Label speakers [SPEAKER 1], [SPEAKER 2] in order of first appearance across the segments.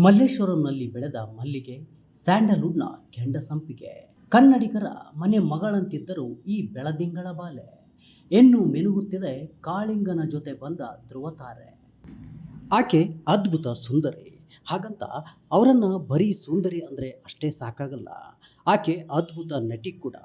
[SPEAKER 1] ಮಲ್ಲೇಶ್ವರಂನಲ್ಲಿ ಬೆಳೆದ ಮಲ್ಲಿಗೆ ಸ್ಯಾಂಡಲ್ವುಡ್ನ ಕೆಂಡ ಸಂಪಿಗೆ ಕನ್ನಡಿಗರ ಮನೆ ಮಗಳಂತಿದ್ದರು ಈ ಬೆಳದಿಂಗಳ ಬಾಲೆ. ಎನ್ನು ಮಿನುಗುತ್ತಿದೆ, ಕಾಳಿಂಗನ ಜೊತೆ ಬಂದ ಧ್ರುವತಾರೆ. ಆಕೆ ಅದ್ಭುತ ಸುಂದರಿ. ಹಾಗಂತ ಅವರನ್ನು ಬರೀ ಸುಂದರಿ ಅಂದರೆ ಅಷ್ಟೇ ಸಾಕಾಗಲ್ಲ. ಆಕೆ ಅದ್ಭುತ ನಟಿ ಕೂಡ.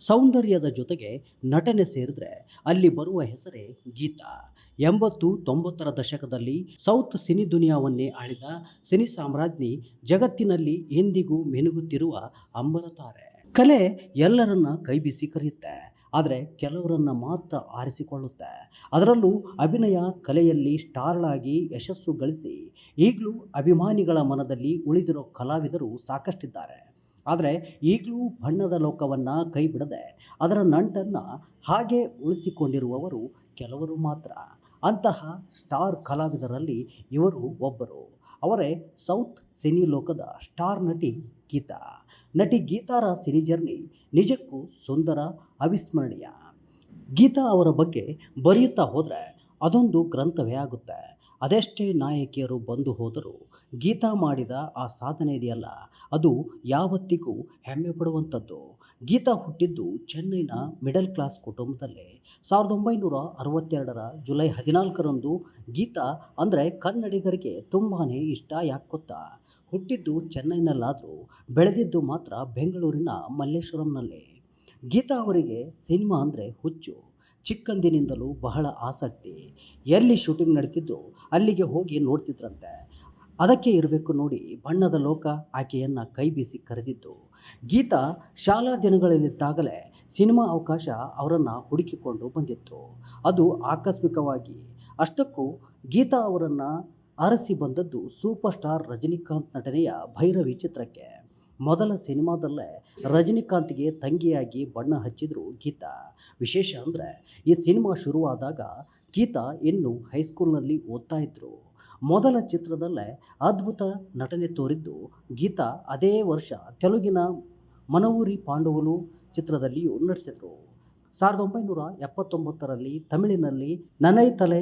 [SPEAKER 1] ಸೌಂದರ್ಯದ ಜೊತೆಗೆ ನಟನೆ ಸೇರಿದ್ರೆ ಅಲ್ಲಿ ಬರುವ ಹೆಸರೇ ಗೀತಾ. ಎಂಬತ್ತು ತೊಂಬತ್ತರ ದಶಕದಲ್ಲಿ ಸೌತ್ ಸಿನಿ ದುನಿಯಾವನ್ನೇ ಆಳಿದ ಸಿನಿ ಸಾಮ್ರಾಜ್ಞಿ ಜಗತ್ತಿನಲ್ಲಿ ಎಂದಿಗೂ ಅಂಬರ ಅಂಬರತಾರೆ. ಕಲೆ ಎಲ್ಲರನ್ನ ಕೈಬಿಸಿ ಕರೆಯುತ್ತೆ, ಆದರೆ ಕೆಲವರನ್ನ ಮಾತ್ರ ಆರಿಸಿಕೊಳ್ಳುತ್ತೆ. ಅದರಲ್ಲೂ ಅಭಿನಯ ಕಲೆಯಲ್ಲಿ ಸ್ಟಾರ್ಳಾಗಿ ಯಶಸ್ಸು ಗಳಿಸಿ ಈಗಲೂ ಅಭಿಮಾನಿಗಳ ಮನದಲ್ಲಿ ಉಳಿದಿರೋ ಕಲಾವಿದರು ಸಾಕಷ್ಟಿದ್ದಾರೆ. ಆದರೆ ಈಗಲೂ ಬಣ್ಣದ ಲೋಕವನ್ನು ಕೈ ಬಿಡದೆ ಅದರ ನಂಟನ್ನು ಹಾಗೆ ಉಳಿಸಿಕೊಂಡಿರುವವರು ಕೆಲವರು ಮಾತ್ರ. ಅಂತಹ ಸ್ಟಾರ್ ಕಲಾವಿದರಲ್ಲಿ ಇವರು ಒಬ್ಬರು. ಅವರೇ ಸೌತ್ ಸಿನಿ ಲೋಕದ ಸ್ಟಾರ್ ನಟಿ ಗೀತಾ. ನಟಿ ಗೀತಾರ ಸಿನಿ ಜರ್ನಿ ನಿಜಕ್ಕೂ ಸುಂದರ, ಅವಿಸ್ಮರಣೀಯ. ಗೀತಾ ಅವರ ಬಗ್ಗೆ ಬರೆಯುತ್ತಾ ಹೋದರೆ ಅದೊಂದು ಗ್ರಂಥವೇ ಆಗುತ್ತೆ. ಅದೆಷ್ಟೇ ನಾಯಕಿಯರು ಬಂದು ಹೋದರೂ ಗೀತಾ ಮಾಡಿದ ಆ ಸಾಧನೆ ಇದೆಯಲ್ಲ, ಅದು ಯಾವತ್ತಿಗೂ ಹೆಮ್ಮೆ ಪಡುವಂಥದ್ದು. ಗೀತಾ ಹುಟ್ಟಿದ್ದು ಚೆನ್ನೈನ ಮಿಡಲ್ ಕ್ಲಾಸ್ ಕುಟುಂಬದಲ್ಲಿ. ಸಾವಿರದ ಒಂಬೈನೂರ ಅರವತ್ತೆರಡರ ಜುಲೈ ಹದಿನಾಲ್ಕರಂದು ಗೀತಾ ಅಂದರೆ ಕನ್ನಡಿಗರಿಗೆ ತುಂಬಾ ಇಷ್ಟ ಯಾಕೆ ಗೊತ್ತಾ? ಹುಟ್ಟಿದ್ದು ಚೆನ್ನೈನಲ್ಲಾದರೂ ಬೆಳೆದಿದ್ದು ಮಾತ್ರ ಬೆಂಗಳೂರಿನ ಮಲ್ಲೇಶ್ವರಂನಲ್ಲಿ. ಗೀತಾ ಅವರಿಗೆ ಸಿನಿಮಾ ಅಂದರೆ ಹುಚ್ಚು. ಚಿಕ್ಕಂದಿನಿಂದಲೂ ಬಹಳ ಆಸಕ್ತಿ. ಎಲ್ಲಿ ಶೂಟಿಂಗ್ ನಡೀತಿದ್ರು ಅಲ್ಲಿಗೆ ಹೋಗಿ ನೋಡ್ತಿದ್ರಂತೆ. ಅದಕ್ಕೆ ಇರಬೇಕು ನೋಡಿ ಬಣ್ಣದ ಲೋಕ ಆಕೆಯನ್ನು ಕೈ ಬೀಸಿ ಕರೆದಿದ್ದು. ಗೀತಾ ಶಾಲಾ ದಿನಗಳಲ್ಲಿದ್ದಾಗಲೇ ಸಿನಿಮಾ ಅವಕಾಶ ಅವರನ್ನು ಹುಡುಕಿಕೊಂಡು ಬಂದಿತ್ತು. ಅದು ಆಕಸ್ಮಿಕವಾಗಿ. ಅಷ್ಟಕ್ಕೂ ಗೀತಾ ಅವರನ್ನು ಅರಸಿ ಬಂದದ್ದು ಸೂಪರ್ ಸ್ಟಾರ್ ರಜನಿಕಾಂತ್ ನಟನೆಯ ಭೈರವಿ ಚಿತ್ರಕ್ಕೆ. ಮೊದಲ ಸಿನಿಮಾದಲ್ಲೇ ರಜನಿಕಾಂತ್ಗೆ ತಂಗಿಯಾಗಿ ಬಣ್ಣ ಹಚ್ಚಿದ್ರು ಗೀತಾ. ವಿಶೇಷ ಅಂದರೆ ಈ ಸಿನಿಮಾ ಶುರುವಾದಾಗ ಗೀತಾ ಇನ್ನು ಹೈಸ್ಕೂಲ್ನಲ್ಲಿ ಓದ್ತಾ ಇದ್ದರು ಮೊದಲ ಚಿತ್ರದಲ್ಲೇ ಅದ್ಭುತ ನಟನೆ ತೋರಿದ್ದು ಗೀತಾ ಅದೇ ವರ್ಷ ತೆಲುಗಿನ ಮನವೂರಿ ಪಾಂಡವಲು ಚಿತ್ರದಲ್ಲಿಯೂ ನಟಿಸಿದರು. ಸಾವಿರದ ಒಂಬೈನೂರ ಎಪ್ಪತ್ತೊಂಬತ್ತರಲ್ಲಿ ತಮಿಳಿನಲ್ಲಿ ನನೈ ತಲೆ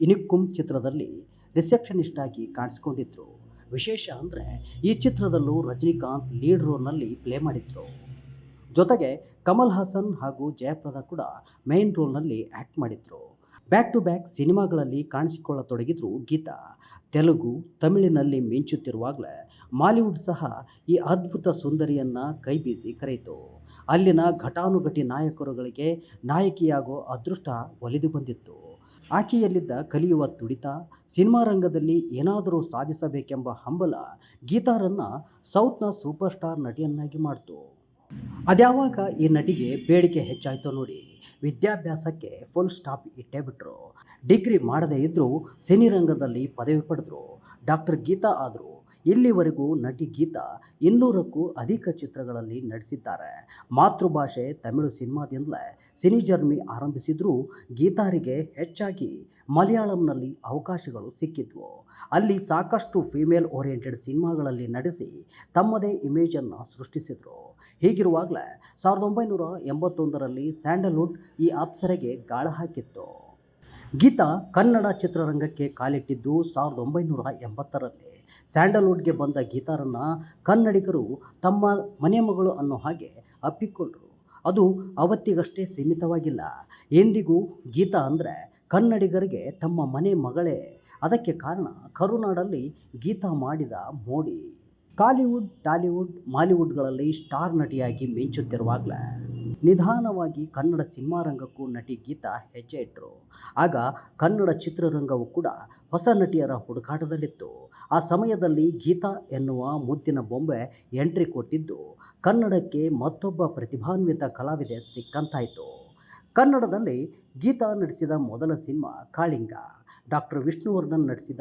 [SPEAKER 1] ಇನಿಕ್ಕುಂ ಚಿತ್ರದಲ್ಲಿ ರಿಸೆಪ್ಷನಿಸ್ಟ್ ಆಗಿ ಕಾಣಿಸ್ಕೊಂಡಿದ್ರು. ವಿಶೇಷ ಅಂದರೆ ಈ ಚಿತ್ರದಲ್ಲೂ ರಜನಿಕಾಂತ್ ಲೀಡ್ ರೋಲ್ನಲ್ಲಿ ಪ್ಲೇ ಮಾಡಿದ್ರು. ಜೊತೆಗೆ ಕಮಲ್ ಹಾಸನ್ ಹಾಗೂ ಜಯಪ್ರದ ಕೂಡ ಮೇನ್ ರೋಲ್ನಲ್ಲಿ ಆ್ಯಕ್ಟ್ ಮಾಡಿದ್ರು. ಬ್ಯಾಕ್ ಟು ಬ್ಯಾಕ್ ಸಿನಿಮಾಗಳಲ್ಲಿ ಕಾಣಿಸಿಕೊಳ್ಳತೊಡಗಿದ್ರು ಗೀತಾ. ತೆಲುಗು, ತಮಿಳಿನಲ್ಲಿ ಮಿಂಚುತ್ತಿರುವಾಗಲೇ ಮಾಲಿವುಡ್ ಸಹ ಈ ಅದ್ಭುತ ಸುಂದರಿಯನ್ನು ಕೈಬೀಸಿ ಕರೆಯಿತು. ಅಲ್ಲಿನ ಘಟಾನುಘಟಿ ನಾಯಕರುಗಳಿಗೆ ನಾಯಕಿಯಾಗೋ ಅದೃಷ್ಟ ಒಲಿದು ಬಂದಿತ್ತು. ಆಕೆಯಲ್ಲಿದ್ದ ಕಲಿಯುವ ತುಡಿತ, ಸಿನಿಮಾ ರಂಗದಲ್ಲಿ ಏನಾದರೂ ಸಾಧಿಸಬೇಕೆಂಬ ಹಂಬಲ ಗೀತಾರನ್ನು ಸೌತ್ನ ಸೂಪರ್ ಸ್ಟಾರ್ ನಟಿಯನ್ನಾಗಿ ಮಾಡಿತು. ಅದ್ಯಾವಾಗ ಈ ನಟಿಗೆ ಬೇಡಿಕೆ ಹೆಚ್ಚಾಯಿತು ನೋಡಿ ವಿದ್ಯಾಭ್ಯಾಸಕ್ಕೆ ಫುಲ್ ಸ್ಟಾಪ್ ಇಟ್ಟೇ ಬಿಟ್ಟರು ಡಿಗ್ರಿ ಮಾಡದೇ ಇದ್ದರೂ ಸಿನಿರಂಗದಲ್ಲಿ ಪದವಿ ಪಡೆದ್ರು. ಡಾಕ್ಟರ್ ಗೀತಾ ಆದರು ಇಲ್ಲಿವರೆಗೂ ನಟಿ ಗೀತಾ ಇನ್ನೂರಕ್ಕೂ ಅಧಿಕ ಚಿತ್ರಗಳಲ್ಲಿ ನಟಿಸಿದ್ದಾರೆ. ಮಾತೃಭಾಷೆ ತಮಿಳು ಸಿನಿಮಾದಿಂದಲೇ ಸಿನಿ ಜರ್ನಿ ಆರಂಭಿಸಿದರೂ ಗೀತಾರಿಗೆ ಹೆಚ್ಚಾಗಿ ಮಲಯಾಳಂನಲ್ಲಿ ಅವಕಾಶಗಳು ಸಿಕ್ಕಿದ್ವು. ಅಲ್ಲಿ ಸಾಕಷ್ಟು ಫಿಮೇಲ್ ಓರಿಯೆಂಟೆಡ್ ಸಿನಿಮಾಗಳಲ್ಲಿ ನಟಿಸಿ ತಮ್ಮದೇ ಇಮೇಜನ್ನು ಸೃಷ್ಟಿಸಿದರು. ಹೀಗಿರುವಾಗಲೇ ಸಾವಿರದ ಒಂಬೈನೂರ ಎಂಬತ್ತೊಂದರಲ್ಲಿ ಸ್ಯಾಂಡಲ್ವುಡ್ ಈ ಅಪ್ಸರೆಗೆ ಗಾಳ ಹಾಕಿತ್ತು. ಗೀತಾ ಕನ್ನಡ ಚಿತ್ರರಂಗಕ್ಕೆ ಕಾಲಿಟ್ಟಿದ್ದು ಸಾವಿರದ ಒಂಬೈನೂರ ಎಂಬತ್ತರಲ್ಲಿ. ಸ್ಯಾಂಡಲ್ವುಡ್ಗೆ ಬಂದ ಗೀತಾರನ್ನು ಕನ್ನಡಿಗರು ತಮ್ಮ ಮನೆ ಮಗಳು ಅನ್ನೋ ಹಾಗೆ ಅಪ್ಪಿಕೊಂಡರು. ಅದು ಅವತ್ತಿಗಷ್ಟೇ ಸೀಮಿತವಾಗಿಲ್ಲ. ಎಂದಿಗೂ ಗೀತಾ ಅಂದರೆ ಕನ್ನಡಿಗರಿಗೆ ತಮ್ಮ ಮನೆ ಮಗಳೇ. ಅದಕ್ಕೆ ಕಾರಣ ಕರುನಾಡಲ್ಲಿ ಗೀತಾ ಮಾಡಿದ ಮೋಡಿ. ಕಾಲಿವುಡ್, ಟಾಲಿವುಡ್, ಮಾಲಿವುಡ್ಗಳಲ್ಲಿ ಸ್ಟಾರ್ ನಟಿಯಾಗಿ ಮಿಂಚುತ್ತಿರುವಾಗಲೇ ನಿಧಾನವಾಗಿ ಕನ್ನಡ ಸಿನಿಮಾ ರಂಗಕ್ಕೂ ನಟಿ ಗೀತಾ ಹೆಜ್ಜೆ ಇಟ್ಟರು ಆಗ ಕನ್ನಡ ಚಿತ್ರರಂಗವು ಕೂಡ ಹೊಸ ನಟಿಯರ ಹುಡುಕಾಟದಲ್ಲಿತ್ತು. ಆ ಸಮಯದಲ್ಲಿ ಗೀತಾ ಎನ್ನುವ ಮುದ್ದಿನ ಬೊಂಬೆ ಎಂಟ್ರಿ ಕೊಟ್ಟಿದ್ದು ಕನ್ನಡಕ್ಕೆ ಮತ್ತೊಬ್ಬ ಪ್ರತಿಭಾನ್ವಿತ ಕಲಾವಿದೆ ಸಿಕ್ಕಂತಾಯಿತು. ಕನ್ನಡದಲ್ಲಿ ಗೀತಾ ನಟಿಸಿದ ಮೊದಲ ಸಿನಿಮಾ ಕಾಳಿಂಗ. ಡಾಕ್ಟರ್ ವಿಷ್ಣುವರ್ಧನ್ ನಟಿಸಿದ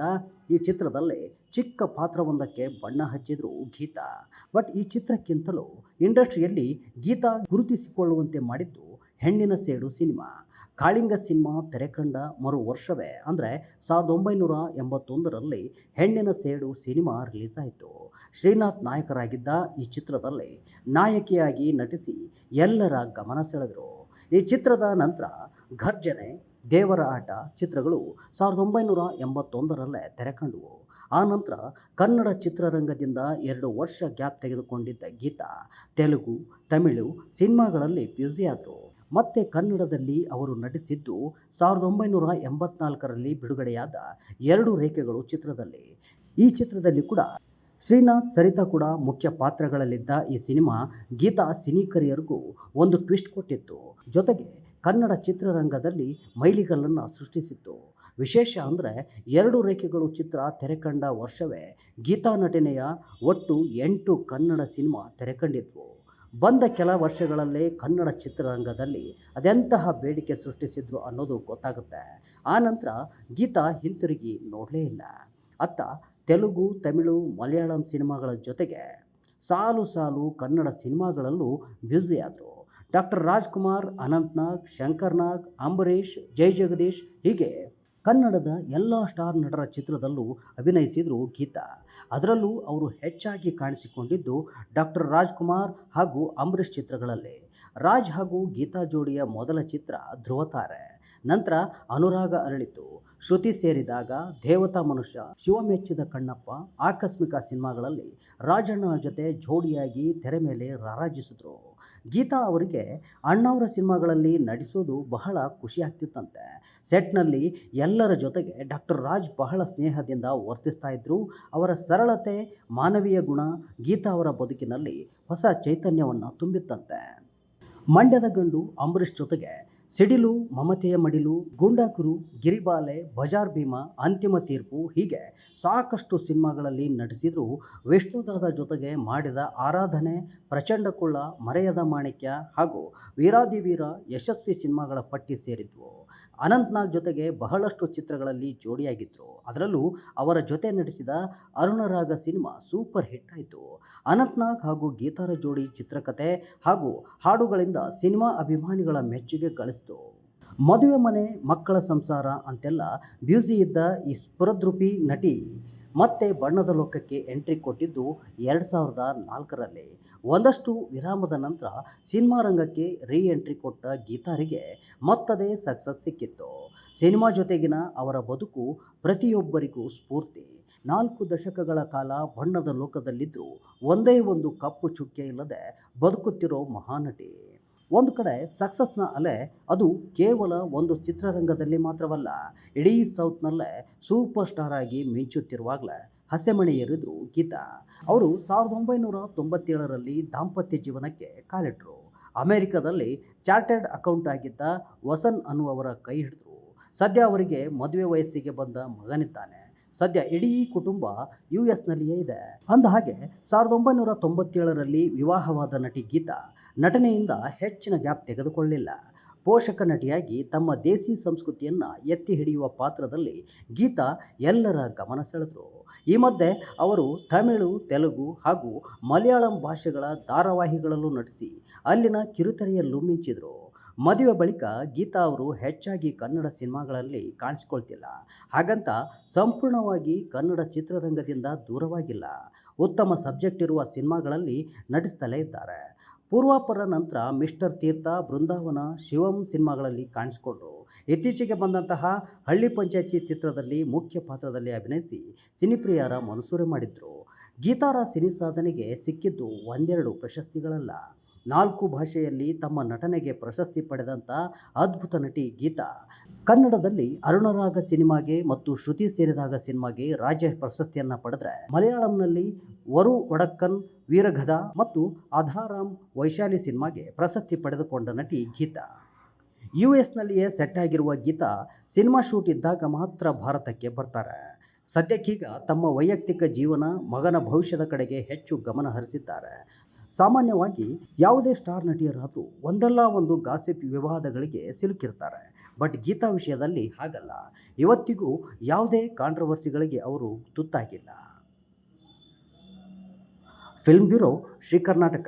[SPEAKER 1] ಈ ಚಿತ್ರದಲ್ಲಿ ಚಿಕ್ಕ ಪಾತ್ರವೊಂದಕ್ಕೆ ಬಣ್ಣ ಹಚ್ಚಿದ್ರು ಗೀತಾ. ಬಟ್ ಈ ಚಿತ್ರಕ್ಕಿಂತಲೂ ಇಂಡಸ್ಟ್ರಿಯಲ್ಲಿ ಗೀತಾ ಗುರುತಿಸಿಕೊಳ್ಳುವಂತೆ ಮಾಡಿದ್ದು ಹೆಣ್ಣಿನ ಸೇಡು ಸಿನಿಮಾ. ಕಾಳಿಂಗ ಸಿನಿಮಾ ತೆರೆಕಂಡ ಮರು ವರ್ಷವೇ. ಅಂದರೆ ಸಾವಿರದ ಒಂಬೈನೂರ ಎಂಬತ್ತೊಂದರಲ್ಲಿ ಹೆಣ್ಣಿನ ಸೇಡು ಸಿನಿಮಾ ರಿಲೀಸ್ ಆಯಿತು. ಶ್ರೀನಾಥ್ ನಾಯಕರಾಗಿದ್ದ ಈ ಚಿತ್ರದಲ್ಲಿ ನಾಯಕಿಯಾಗಿ ನಟಿಸಿ ಎಲ್ಲರ ಗಮನ ಸೆಳೆದರು. ಈ ಚಿತ್ರದ ನಂತರ ಘರ್ಜನೆ ದೇವರ ಆಟ ಚಿತ್ರಗಳು ಸಾವಿರದ ಒಂಬೈನೂರ ಎಂಬತ್ತೊಂದರಲ್ಲೇ ತೆರೆಕಂಡವು. ಆ ನಂತರ ಕನ್ನಡ ಚಿತ್ರರಂಗದಿಂದ ಎರಡು ವರ್ಷ ಗ್ಯಾಪ್ ತೆಗೆದುಕೊಂಡಿದ್ದ ಗೀತಾ ತೆಲುಗು, ತಮಿಳು ಸಿನಿಮಾಗಳಲ್ಲಿ ಬ್ಯುಸಿಯಾದರು. ಮತ್ತೆ ಕನ್ನಡದಲ್ಲಿ ಅವರು ನಟಿಸಿದ್ದು ಸಾವಿರದ ಒಂಬೈನೂರ ಎಂಬತ್ನಾಲ್ಕರಲ್ಲಿ ಬಿಡುಗಡೆಯಾದ ಎರಡು ರೇಖೆಗಳು ಚಿತ್ರದಲ್ಲಿ. ಈ ಚಿತ್ರದಲ್ಲಿ ಕೂಡ ಶ್ರೀನಾಥ್, ಸರಿತಾ ಕೂಡ ಮುಖ್ಯ ಪಾತ್ರಗಳಲ್ಲಿದ್ದ ಈ ಸಿನಿಮಾ ಗೀತಾ ಸಿನಿ ಕರಿಯರ್ಗೂ ಒಂದು ಟ್ವಿಸ್ಟ್ ಕೊಟ್ಟಿತ್ತು. ಜೊತೆಗೆ ಕನ್ನಡ ಚಿತ್ರರಂಗದಲ್ಲಿ ಮೈಲಿಗಲ್ಲನ್ನು ಸೃಷ್ಟಿಸಿತ್ತು. ವಿಶೇಷ ಅಂದರೆ ಎರಡು ರೇಖೆಗಳು ಚಿತ್ರ ತೆರೆಕಂಡ ವರ್ಷವೇ ಗೀತಾ ನಟನೆಯ ಒಟ್ಟು ಎಂಟು ಕನ್ನಡ ಸಿನಿಮಾ ತೆರೆಕಂಡಿದ್ವು. ಬಂದ ಕೆಲ ವರ್ಷಗಳಲ್ಲೇ ಕನ್ನಡ ಚಿತ್ರರಂಗದಲ್ಲಿ ಅದೆಂತಹ ಬೇಡಿಕೆ ಸೃಷ್ಟಿಸಿದ್ರು ಅನ್ನೋದು ಗೊತ್ತಾಗುತ್ತೆ. ಆ ನಂತರ ಗೀತಾ ಹಿಂತಿರುಗಿ ನೋಡಲೇ ಇಲ್ಲ. ಅತ್ತ ತೆಲುಗು, ತಮಿಳು, ಮಲಯಾಳಂ ಸಿನಿಮಾಗಳ ಜೊತೆಗೆ ಸಾಲು ಸಾಲು ಕನ್ನಡ ಸಿನಿಮಾಗಳಲ್ಲೂ ಬ್ಯುಸಿಯಾದರು. ಡಾಕ್ಟರ್ ರಾಜ್ಕುಮಾರ್, ಅನಂತ್ನಾಗ್, ಶಂಕರ್ನಾಗ್, ಅಂಬರೀಷ್, ಜೈ ಜಗದೀಶ್ ಹೀಗೆ ಕನ್ನಡದ ಎಲ್ಲ ಸ್ಟಾರ್ ನಟರ ಚಿತ್ರದಲ್ಲೂ ಅಭಿನಯಿಸಿದರು ಗೀತಾ. ಅದರಲ್ಲೂ ಅವರು ಹೆಚ್ಚಾಗಿ ಕಾಣಿಸಿಕೊಂಡಿದ್ದು ಡಾಕ್ಟರ್ ರಾಜ್ಕುಮಾರ್ ಹಾಗೂ ಅಂಬರೀಷ್ ಚಿತ್ರಗಳಲ್ಲಿ. ರಾಜ್ ಹಾಗೂ ಗೀತಾ ಜೋಡಿಯ ಮೊದಲ ಚಿತ್ರ ಧ್ರುವತಾರೆ. ನಂತರ ಅನುರಾಗ ಅರಳಿತು. ಶ್ರುತಿ ಸೇರಿದಾಗ ದೇವತಾ ಮನುಷ್ಯ ಶಿವಮೆಚ್ಚಿದ ಕಣ್ಣಪ್ಪ ಆಕಸ್ಮಿಕ ಸಿನಿಮಾಗಳಲ್ಲಿ ರಾಜಣ್ಣನ ಜೊತೆ ಜೋಡಿಯಾಗಿ ತೆರೆ ಮೇಲೆ ರಾರಾಜಿಸಿದ್ರು. ಗೀತಾ ಅವರಿಗೆ ಅಣ್ಣವರ ಸಿನಿಮಾಗಳಲ್ಲಿ ನಟಿಸೋದು ಬಹಳ ಖುಷಿಯಾಗ್ತಿತ್ತಂತೆ ಸೆಟ್ನಲ್ಲಿ ಎಲ್ಲರ ಜೊತೆಗೆ ಡಾಕ್ಟರ್ ರಾಜ್ ಬಹಳ ಸ್ನೇಹದಿಂದ ವರ್ತಿಸ್ತಾ ಇದ್ರು. ಅವರ ಸರಳತೆ, ಮಾನವೀಯ ಗುಣ ಗೀತಾ ಅವರ ಬದುಕಿನಲ್ಲಿ ಹೊಸ ಚೈತನ್ಯವನ್ನು ತುಂಬಿತ್ತಂತೆ. ಮಂಡ್ಯದ ಗಂಡು ಅಂಬರೀಷ್ ಜೊತೆಗೆ ಸಿಡಿಲು, ಮಮತೆಯ ಮಡಿಲು, ಗೂಂಡಾಕುರು, ಗಿರಿಬಾಲೆ, ಬಜಾರ್ ಭೀಮ, ಅಂತಿಮ ತೀರ್ಪು ಹೀಗೆ ಸಾಕಷ್ಟು ಸಿನಿಮಾಗಳಲ್ಲಿ ನಟಿಸಿದ್ರು. ವಿಷ್ಣುದಾದ ಜೊತೆಗೆ ಮಾಡಿದ ಆರಾಧನೆ ಪ್ರಚಂಡಕುಳ್ಳ ಮರೆಯದ ಮಾಣಿಕ್ಯ ಹಾಗೂ ವೀರಾದಿವೀರ ಯಶಸ್ವಿ ಸಿನಿಮಾಗಳ ಪಟ್ಟಿ ಸೇರಿದ್ವು. ಅನಂತ್ನಾಗ್ ಜೊತೆಗೆ ಬಹಳಷ್ಟು ಚಿತ್ರಗಳಲ್ಲಿ ಜೋಡಿಯಾಗಿದ್ದರು ಅದರಲ್ಲೂ ಅವರ ಜೊತೆ ನಟಿಸಿದ ಅರುಣರಾಗ ಸಿನಿಮಾ ಸೂಪರ್ ಹಿಟ್ ಆಯಿತು. ಅನಂತ್ನಾಗ್ ಹಾಗೂ ಗೀತಾರ ಜೋಡಿ ಚಿತ್ರಕಥೆ ಹಾಗೂ ಹಾಡುಗಳಿಂದ ಸಿನಿಮಾ ಅಭಿಮಾನಿಗಳ ಮೆಚ್ಚುಗೆ ಗಳಿಸಿತು. ಮದುವೆ ಮನೆ, ಮಕ್ಕಳ ಸಂಸಾರ ಅಂತೆಲ್ಲ ಬ್ಯೂಸಿ ಇದ್ದ ಈ ಸ್ಫುರದ್ರೂಪಿ ನಟಿ ಮತ್ತೆ ಬಣ್ಣದ ಲೋಕಕ್ಕೆ ಎಂಟ್ರಿ ಕೊಟ್ಟಿದ್ದು ಎರಡು ಸಾವಿರದ ನಾಲ್ಕರಲ್ಲಿ. ಒಂದಷ್ಟು ವಿರಾಮದ ನಂತರ ಸಿನಿಮಾ ರಂಗಕ್ಕೆ ರೀ ಎಂಟ್ರಿ ಕೊಟ್ಟ ಗೀತಾರಿಗೆ ಮತ್ತದೇ ಸಕ್ಸಸ್ ಸಿಕ್ಕಿತ್ತು. ಸಿನಿಮಾ ಜೊತೆಗಿನ ಅವರ ಬದುಕು ಪ್ರತಿಯೊಬ್ಬರಿಗೂ ಸ್ಫೂರ್ತಿ. ನಾಲ್ಕು ದಶಕಗಳ ಕಾಲ ಬಣ್ಣದ ಲೋಕದಲ್ಲಿದ್ದು ಒಂದೇ ಒಂದು ಕಪ್ಪು ಚುಕ್ಕೆ ಇಲ್ಲದೆ ಬದುಕುತ್ತಿರೋ ಮಹಾನಟಿ. ಒಂದು ಕಡೆ ಸಕ್ಸಸ್ನ ಅಲೆ ಅದು ಕೇವಲ ಒಂದು ಚಿತ್ರರಂಗದಲ್ಲಿ ಮಾತ್ರವಲ್ಲ, ಇಡೀ ಸೌತ್ನಲ್ಲೇ ಸೂಪರ್ ಸ್ಟಾರ್ ಆಗಿ ಮಿಂಚುತ್ತಿರುವಾಗಲೇ ಹಸೆಮಣೆಯರಿದ್ರು ಗೀತಾ. ಅವರು ಸಾವಿರದ ಒಂಬೈನೂರ ತೊಂಬತ್ತೇಳರಲ್ಲಿ ದಾಂಪತ್ಯ ಜೀವನಕ್ಕೆ ಕಾಲಿಟ್ಟರು ಅಮೆರಿಕದಲ್ಲಿ ಚಾರ್ಟೆಡ್ ಅಕೌಂಟ್ ಆಗಿದ್ದ ವಸನ್ ಅನ್ನುವವರ ಕೈ ಹಿಡಿದ್ರು. ಸದ್ಯ ಅವರಿಗೆ ಮದುವೆ ವಯಸ್ಸಿಗೆ ಬಂದ ಮಗನಿದ್ದಾನೆ. ಸದ್ಯ ಇಡೀ ಕುಟುಂಬ ಯು ಎಸ್ನಲ್ಲಿಯೇ ಇದೆ. ಅಂದ ಹಾಗೆ, ಸಾವಿರದ ಒಂಬೈನೂರ ತೊಂಬತ್ತೇಳರಲ್ಲಿ ವಿವಾಹವಾದ ನಟಿ ಗೀತಾ ನಟನೆಯಿಂದ ಹೆಚ್ಚಿನ ಗ್ಯಾಪ್ ತೆಗೆದುಕೊಳ್ಳಿಲ್ಲ. ಪೋಷಕ ನಟಿಯಾಗಿ ತಮ್ಮ ದೇಸಿ ಸಂಸ್ಕೃತಿಯನ್ನು ಎತ್ತಿ ಹಿಡಿಯುವ ಪಾತ್ರದಲ್ಲಿ ಗೀತಾ ಎಲ್ಲರ ಗಮನ ಸೆಳೆದರು. ಈ ಮಧ್ಯೆ ಅವರು ತಮಿಳು, ತೆಲುಗು ಹಾಗೂ ಮಲಯಾಳಂ ಭಾಷೆಗಳ ಧಾರಾವಾಹಿಗಳಲ್ಲೂ ನಟಿಸಿ ಅಲ್ಲಿನ ಕಿರುತೆರೆಯಲ್ಲೂ ಮಿಂಚಿದರು. ಮದುವೆ ಬಳಿಕ ಗೀತಾ ಅವರು ಹೆಚ್ಚಾಗಿ ಕನ್ನಡ ಸಿನಿಮಾಗಳಲ್ಲಿ ಕಾಣಿಸಿಕೊಳ್ತಿಲ್ಲ. ಹಾಗಂತ ಸಂಪೂರ್ಣವಾಗಿ ಕನ್ನಡ ಚಿತ್ರರಂಗದಿಂದ ದೂರವಾಗಿಲ್ಲ. ಉತ್ತಮ ಸಬ್ಜೆಕ್ಟ್ ಇರುವ ಸಿನಿಮಾಗಳಲ್ಲಿ ನಟಿಸ್ತಲೇ ಇದ್ದಾರೆ. ಪೂರ್ವಾಪರ ನಂತರ ಮಿಸ್ಟರ್ ತೀರ್ಥ ಬೃಂದಾವನ ಶಿವಂ ಸಿನಿಮಾಗಳಲ್ಲಿ ಕಾಣಿಸಿಕೊಂಡ್ರು. ಇತ್ತೀಚೆಗೆ ಬಂದಂತಹ ಹಳ್ಳಿ ಪಂಚಾಯತಿ ಚಿತ್ರದಲ್ಲಿ ಮುಖ್ಯ ಪಾತ್ರದಲ್ಲಿ ಅಭಿನಯಿಸಿ ಸಿನಿಪ್ರಿಯರ ಮನಸೂರೆ ಮಾಡಿದ್ರು. ಗೀತಾರ ಸಿನಿ ಸಾಧನೆಗೆ ಸಿಕ್ಕಿದ್ದು ಒಂದೆರಡು ಪ್ರಶಸ್ತಿಗಳಲ್ಲ. ನಾಲ್ಕು ಭಾಷೆಯಲ್ಲಿ ತಮ್ಮ ನಟನೆಗೆ ಪ್ರಶಸ್ತಿ ಪಡೆದಂಥ ಅದ್ಭುತ ನಟಿ ಗೀತಾ. ಕನ್ನಡದಲ್ಲಿ ಅರುಣರಾಗ ಸಿನಿಮಾಗೆ ಮತ್ತು ಶ್ರುತಿ ಸೇರಿದಾಗ ಸಿನಿಮಾಗೆ ರಾಜ್ಯ ಪ್ರಶಸ್ತಿಯನ್ನು ಪಡೆದ್ರೆ ಮಲಯಾಳಂನಲ್ಲಿ ವರು ಒಡಕ್ಕನ್ ವೀರಗಧ ಮತ್ತು ಆಧಾರಾಮ್ ವೈಶಾಲಿ ಸಿನಿಮಾಗೆ ಪ್ರಶಸ್ತಿ ಪಡೆದುಕೊಂಡ ನಟಿ ಗೀತಾ. ಯು ಎಸ್ನಲ್ಲಿಯೇ ಸೆಟ್ ಆಗಿರುವ ಗೀತಾ ಸಿನಿಮಾ ಶೂಟ್ ಇದ್ದಾಗ ಮಾತ್ರ ಭಾರತಕ್ಕೆ ಬರ್ತಾರೆ. ಸದ್ಯಕ್ಕೀಗ ತಮ್ಮ ವೈಯಕ್ತಿಕ ಜೀವನ, ಮಗನ ಭವಿಷ್ಯದ ಕಡೆಗೆ ಹೆಚ್ಚು ಗಮನ ಹರಿಸಿದ್ದಾರೆ. ಸಾಮಾನ್ಯವಾಗಿ ಯಾವುದೇ ಸ್ಟಾರ್ ನಟಿಯರಾದರೂ ಒಂದಲ್ಲ ಒಂದು ಗಾಸಿಪ್ ವಿವಾದಗಳಿಗೆ ಸಿಲುಕಿರ್ತಾರೆ. ಬಟ್ ಗೀತಾ ವಿಷಯದಲ್ಲಿ ಹಾಗಲ್ಲ. ಇವತ್ತಿಗೂ ಯಾವುದೇ ಕಾಂಟ್ರವರ್ಸಿಗಳಿಗೆ ಅವರು ತುತ್ತಾಗಿಲ್ಲ. Film bureau Shri Karnataka